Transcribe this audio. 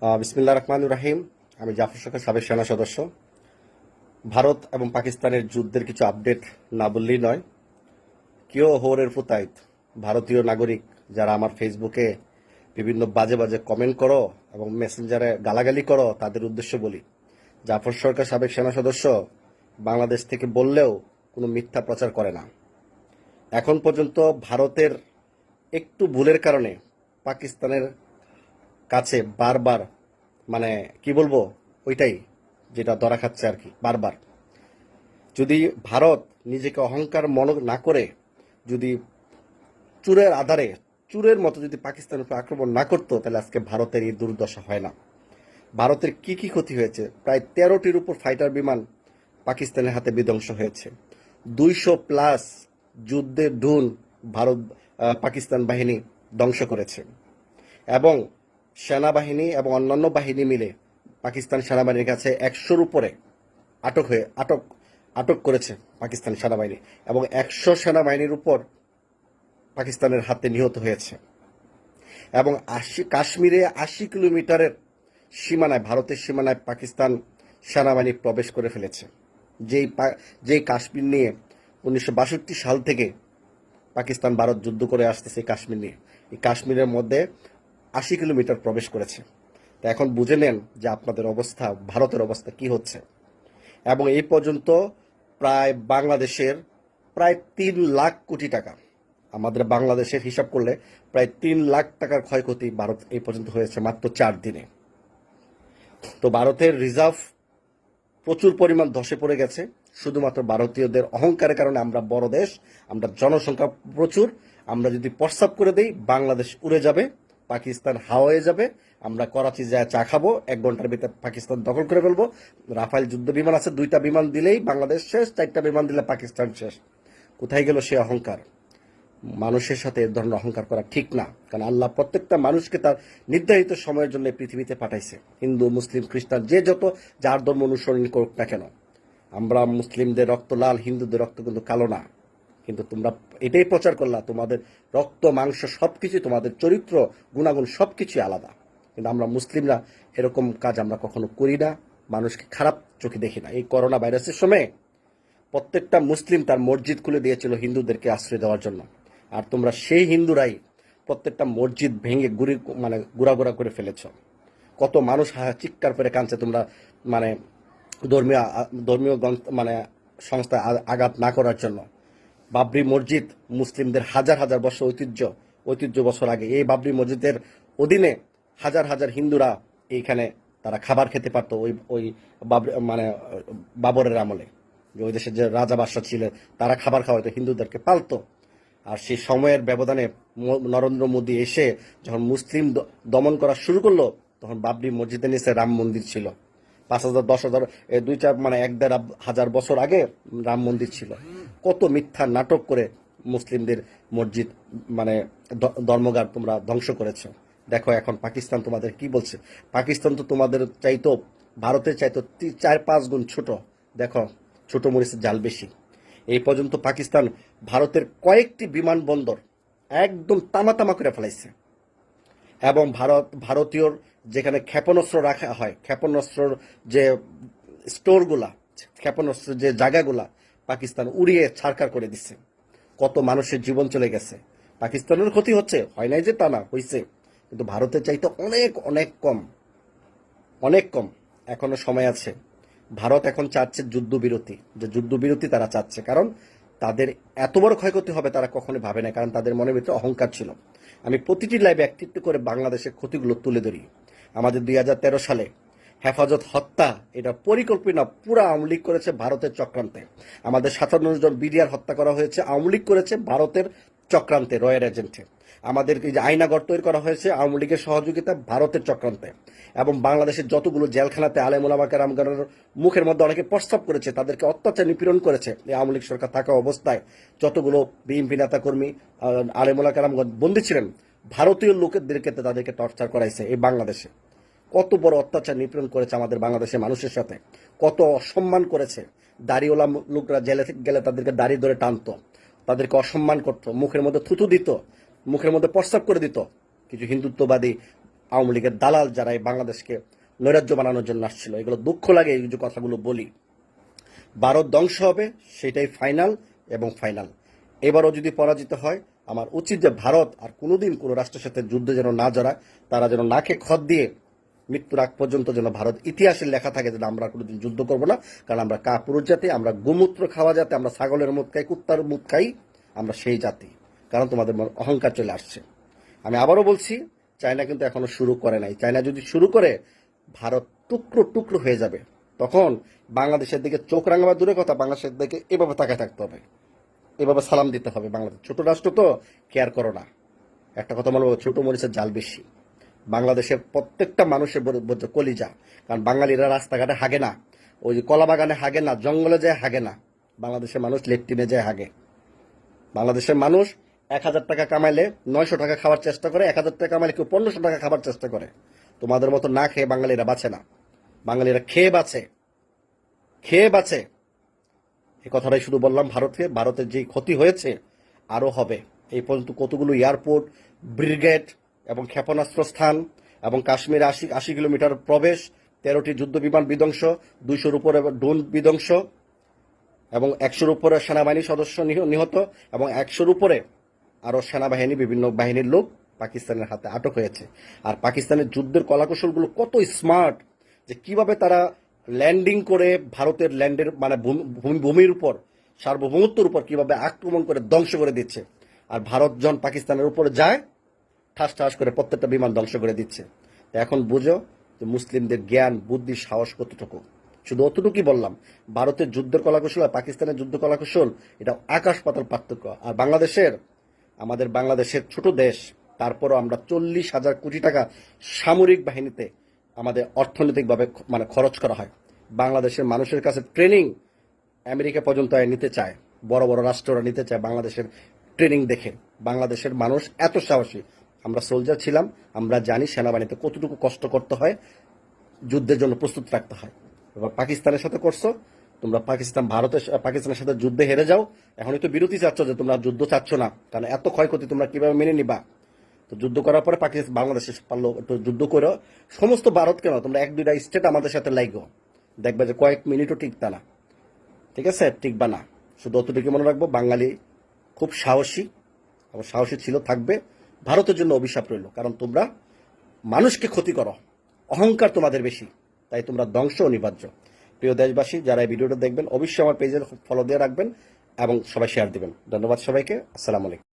আহ, বিসমিল্লাহ রহমান রাহিম। আমি জাফর সরকার সাবেক সেনা সদস্য। ভারত এবং পাকিস্তানের যুদ্ধের কিছু আপডেট না বললেই নয়। কেউ হোরের ফুতাইত ভারতীয় নাগরিক যারা আমার ফেসবুকে বিভিন্ন বাজে বাজে কমেন্ট করো এবং মেসেঞ্জারে গালাগালি করো তাদের উদ্দেশ্য বলি। জাফর সরকার সাবেক সেনা সদস্য বাংলাদেশ থেকে বললেও কোনো মিথ্যা প্রচার করে না। এখন পর্যন্ত ভারতের একটু ভুলের কারণে পাকিস্তানের কাছে বারবার মানে কি বলব, ওইটাই যেটা ধরা খাচ্ছে আর কি, বারবার। যদি ভারত নিজেকে অহংকার মনে না করে, যদি চুরের আধারে, চুরের মতো যদি পাকিস্তানের উপর আক্রমণ না করতো, তাহলে আজকে ভারতের এই দুর্দশা হয় না। ভারতের কি কি ক্ষতি হয়েছে? প্রায় তেরোটির উপর ফাইটার বিমান পাকিস্তানের হাতে বিধ্বংস হয়েছে। দুইশো প্লাস যুদ্ধের ঢুন ভারত পাকিস্তান বাহিনী ধ্বংস করেছে। এবং সেনাবাহিনী এবং অন্যান্য বাহিনী মিলে পাকিস্তান সেনাবাহিনীর কাছে একশোর উপরে আটক হয়ে, আটক আটক করেছে পাকিস্তান সেনাবাহিনী এবং একশো সেনাবাহিনীর উপর পাকিস্তানের হাতে নিহত হয়েছে। এবং আশি, কাশ্মীরে আশি কিলোমিটারের সীমানায়, ভারতের সীমানায় পাকিস্তান সেনাবাহিনী প্রবেশ করে ফেলেছে। যেই যেই কাশ্মীর নিয়ে উনিশশো বাষট্টি সাল থেকে পাকিস্তান, ভারত যুদ্ধ করে আসতেছে কাশ্মীর নিয়ে। এই কাশ্মীরের মধ্যে আশি কিলোমিটার প্রবেশ করেছে। তা এখন বুঝে নেন যে আপনাদের অবস্থা, ভারতের অবস্থা কি হচ্ছে। এবং এই পর্যন্ত প্রায় বাংলাদেশের প্রায় তিন লাখ কোটি টাকা, আমাদের বাংলাদেশের হিসাব করলে প্রায় তিন লাখ টাকার ক্ষয়ক্ষতি ভারত এই পর্যন্ত হয়েছে মাত্র চার দিনে। তো ভারতের রিজার্ভ প্রচুর পরিমাণ ধসে পড়ে গেছে, শুধুমাত্র ভারতীয়দের অহংকারের কারণে আমরা বড় দেশ, আমরা জনসংখ্যা প্রচুর, আমরা যদি প্রস্তাব করে দেই, বাংলাদেশ উড়ে যাবে। পাকিস্তান হাওয়ায় যাবে। আমরা করাচি যায় চা খাব। এক ঘণ্টার ভিতরে পাকিস্তান দখল করে ফেলব। রাফাইল যুদ্ধ বিমান আছে, দুইটা বিমান দিলেই বাংলাদেশ শেষ, চারটা বিমান দিলে পাকিস্তান শেষ। কোথায় গেল সে অহংকার? মানুষের সাথে এ ধরনের অহংকার করা ঠিক না। কারণ আল্লাহ প্রত্যেকটা মানুষকে তার নির্ধারিত সময়ের জন্য পৃথিবীতে পাঠাইছে। হিন্দু, মুসলিম, খ্রিস্টান, যে যত, যার ধর্ম অনুসরণ করুক না কেন। আমরা মুসলিমদের রক্ত লাল, হিন্দুদের রক্ত কিন্তু কালো না। কিন্তু তোমরা এটাই প্রচার করলা, তোমাদের রক্ত, মাংস সব সবকিছু, তোমাদের চরিত্র, গুণাগুণ সবকিছুই আলাদা। কিন্তু আমরা মুসলিমরা এরকম কাজ আমরা কখনো করি না, মানুষকে খারাপ চোখে দেখি না। এই করোনা ভাইরাসের সময় প্রত্যেকটা মুসলিম তার মসজিদ খুলে দিয়েছিল হিন্দুদেরকে আশ্রয় দেওয়ার জন্য। আর তোমরা সেই হিন্দুরাই প্রত্যেকটা মসজিদ ভেঙে গুড়ি মানে গুড়াগুড়া করে ফেলেছ। কত মানুষ চিৎকার করে কাঁদছে, তোমরা মানে ধর্মীয় ধর্মীয় মানে সংস্থায় আ- আঘাত না করার জন্য। বাবরি মসজিদ মুসলিমদের হাজার হাজার বছর ঐতিহ্য ঐতিহ্য বছর আগে। এই বাবরি মসজিদের অধীনে হাজার হাজার হিন্দুরা এইখানে তারা খাবার খেতে পারতো ওই ওই বাবরি মানে বাবরের আমলে। যে ওই দেশের যে রাজা বাদশাহ ছিলেন, তারা খাবার খাওয়াতো হিন্দুদেরকে পালতো। আর সেই সময়ের ব্যবধানে নরেন্দ্র মোদী এসে যখন মুসলিম দমন করা শুরু করল, তখন বাবরি মসজিদের নিচে রাম মন্দির ছিল। পাঁচ হাজার, দশ হাজার, এ দুই চার মানে এক দেড় হাজার বছর আগে রাম মন্দির ছিল। কত মিথ্যা নাটক করে মুসলিমদের মসজিদ মানে ধর্মগার তোমরা ধ্বংস করেছ। দেখো এখন পাকিস্তান তোমাদের কি বলছে? পাকিস্তান তো তোমাদের চাইতো ভারতের চাইতো চার পাঁচ গুণ ছোট। দেখো, ছোট মরিচের জাল বেশি। এই পর্যন্ত পাকিস্তান ভারতের কয়েকটি বিমানবন্দর একদম তামা তামা করে ফেলাইছে। এবং ভারত ভারতীয় যেখানে ক্ষেপণাস্ত্র রাখা হয়, ক্ষেপণাস্ত্রর যে স্টোরগুলা, ক্ষেপণাস্ত্রের যে জায়গাগুলা পাকিস্তান উড়িয়ে ছাড়কার করে দিচ্ছে। কত মানুষের জীবন চলে গেছে। পাকিস্তানের ক্ষতি হচ্ছে, হয় নাই যে তা না হয়েছে কিন্তু ভারতের চাইতে অনেক অনেক কম অনেক কম এখনও সময় আছে। ভারত এখন চাচ্ছে যুদ্ধবিরতি, যে যুদ্ধবিরতি তারা চাচ্ছে। কারণ তাদের এত বড় ক্ষয়ক্ষতি হবে তারা কখনো ভাবে না, কারণ তাদের মনের ভিতরে অহংকার ছিল। আমি প্রতিটি লাইভে একটিতে করে বাংলাদেশের ক্ষতিগুলো তুলে ধরি। আমাদের দুই হাজার তেরো সালে হেফাজত হত্যা এটা পরিকল্পনা পুরো আওয়ামী লীগ করেছে ভারতের চক্রান্তে। আমাদের সাতান্ন জন বিডিআর হত্যা করা হয়েছে, আওয়ামী লীগ করেছে ভারতের চক্রান্তে রয়্যাল এজেন্টে। আমাদের যে আইনাগর তৈরি করা হয়েছে, আওয়ামী লীগের সহযোগিতা ভারতের চক্রান্তে। এবং বাংলাদেশের যতগুলো জেলখানাতে আলেমুলামাকে রামগানের মুখের মধ্যে অনেকে প্রস্তাব করেছে, তাদেরকে অত্যাচার নিপীড়ন করেছে। এই আওয়ামী লীগ সরকার থাকা অবস্থায় যতগুলো বিএনপি নেতা কর্মী আলেমুলা কারামগঞ্জ বন্দী ছিলেন ভারতীয় লোকেদেরকে তাদেরকে টর্চার করাইছে এই বাংলাদেশে। কত বড় অত্যাচার নিপীড়ন করেছে আমাদের বাংলাদেশের মানুষের সাথে। কত অসম্মান করেছে। দাড়িওয়ালা লোকরা জেলে গেলে তাদেরকে দাড়ি ধরে টানতো। তাদেরকে অসম্মান করতো। মুখের মধ্যে থুতু দিত। মুখের মধ্যে প্রস্তাব করে দিত। কিছু হিন্দুত্ববাদী আওয়ামী লীগের দালাল যারা এই বাংলাদেশকে নৈরাজ্য বানানোর জন্য আসছিল। এগুলো দুঃখ লাগে এই যে কথাগুলো বলি। ভারত ধ্বংস হবে, সেটাই ফাইনাল এবং ফাইনাল এবারও যদি পরাজিত হয় আমার উচিত যে ভারত আর কোনোদিন কোনো রাষ্ট্রের সাথে যুদ্ধে যেন না জড়ায়, তারা যেন নাকে খত দিয়ে মৃত্যুর আগ পর্যন্ত যেন ভারত ইতিহাসে লেখা থাকে যে আমরা কোনোদিন যুদ্ধ করব না। কারণ আমরা কাপুরুষ জাতি, আমরা গোমূত্র খাওয়া জাতি, আমরা ছাগলের মুখ খাই, কুত্তার মুখ খাই, আমরা সেই জাতি। কারণ তোমাদের মনে অহংকার চলে আসছে। আমি আবারও বলছি, চায়না কিন্তু এখনও শুরু করে নাই। চায়না যদি শুরু করে, ভারত টুকরো টুকরো হয়ে যাবে। তখন বাংলাদেশের দিকে চোখ রাঙাবার দূরে কথা, বাংলাদেশের দিকে এভাবে তাকায় থাকতে হবে। এভাবে সালাম দিতে হবে বাংলাদেশ। ছোট রাষ্ট্র তো কেয়ার করো না। একটা কথা মনে ছোট মরিচের জাল বেশি। বাংলাদেশের প্রত্যেকটা মানুষের কলিজা। কারণ বাঙালিরা রাস্তাঘাটে হাগে না। ওই যে কলা বাগানে হাগে না, জঙ্গলে যায় হাগে না। বাংলাদেশের মানুষ লেট্রিনে যায় হাগে। বাংলাদেশের মানুষ এক হাজার টাকা কামাইলে নয়শো টাকা খাওয়ার চেষ্টা করে, এক হাজার টাকা কামাইলে কেউ পনেরোশো টাকা খাবার চেষ্টা করে। তোমাদের মতো না খেয়ে বাঙালিরা বাঁচে না। বাঙালিরা খেয়ে বাঁচে। খেয়ে বাঁচে। এই কথাটাই শুধু বললাম ভারতকে ভারতের যে ক্ষতি হয়েছে, আরও হবে। এই পর্যন্ত কতগুলো এয়ারপোর্ট, ব্রিগেড এবং ক্ষেপণাস্ত্র স্থান এবং কাশ্মীরে আশি আশি কিলোমিটার প্রবেশ, তেরোটি যুদ্ধ বিমান বিধ্বংস, দুইশোর উপরে ড্রোন বিধ্বংস এবং একশোর উপরে সেনাবাহিনী সদস্য নিহত এবং একশোর উপরে আরও সেনাবাহিনী, বিভিন্ন বাহিনীর লোক পাকিস্তানের হাতে আটক হয়েছে। আর পাকিস্তানের যুদ্ধের কলাকৌশলগুলো কত স্মার্ট যে কীভাবে তারা ল্যান্ডিং করে ভারতের ল্যান্ডের মানে ভূমি- ভূমি- ভূমির উপর, সার্বভৌমত্বের উপর কীভাবে আক্রমণ করে ধ্বংস করে দিচ্ছে। আর ভারত যখন পাকিস্তানের উপরে যায়, ঠাস ঠাস করে প্রত্যেকটা বিমান ধ্বংস করে দিচ্ছে। তো এখন বুঝো যে মুসলিমদের জ্ঞান, বুদ্ধি, সাহস কতটুকু? শুধু অতটুকুই বললাম, ভারতের যুদ্ধের কলাকৌশল আর পাকিস্তানের যুদ্ধ কলাকৌশল, এটা আকাশ পাতাল পার্থক্য। আর বাংলাদেশের, আমাদের বাংলাদেশের ছোট দেশ, তারপরও আমরা চল্লিশ হাজার কোটি টাকা সামরিক বাহিনীতে আমাদের অর্থনৈতিকভাবে মানে খরচ করা হয়। বাংলাদেশের মানুষের কাছে ট্রেনিং আমেরিকা পর্যন্ত নিতে চায়, বড় বড় রাষ্ট্ররা নিতে চায় বাংলাদেশের ট্রেনিং দেখে। বাংলাদেশের মানুষ এত সাহসী। আমরা সোলজার ছিলাম, আমরা জানি সেনাবাহিনীতে কতটুকু কষ্ট করতে হয়, যুদ্ধের জন্য প্রস্তুত রাখতে হয়। এবার পাকিস্তানের সাথে করছ, তোমরা পাকিস্তান, ভারতের পাকিস্তানের সাথে যুদ্ধে হেরে যাও। এখনই তো বিরতি চাচ্ছ যে তোমরা যুদ্ধ চাচ্ছ না। কারণ এত ক্ষয়ক্ষতি তোমরা কীভাবে মেনে নিবা? তো যুদ্ধ করার পরে পাকিস্তান, বাংলাদেশে পারল। একটু যুদ্ধ করো সমস্ত ভারত কেন তোমরা এক দুইটা স্টেট আমাদের সাথে লাইগো। দেখবে যে কয়েক মিনিটও টিকতা না। ঠিক আছে? টিকবা না। শুধু অতটুকু মনে রাখব, বাঙালি খুব সাহসী। এবং সাহসী ছিল, থাকবে। ভারতের জন্য অভিশাপ রইল। কারণ তোমরা মানুষকে ক্ষতি করো। অহংকার তোমাদের বেশি। তাই তোমরা ধ্বংস অনিবার্য। প্রিয় দেশবাসী, যারা এই ভিডিওটা দেখবেন, অবশ্যই আমার পেজের ফলো দিয়ে রাখবেন এবং সবাই শেয়ার দিবেন। ধন্যবাদ সবাইকে। আসসালামু আলাইকুম।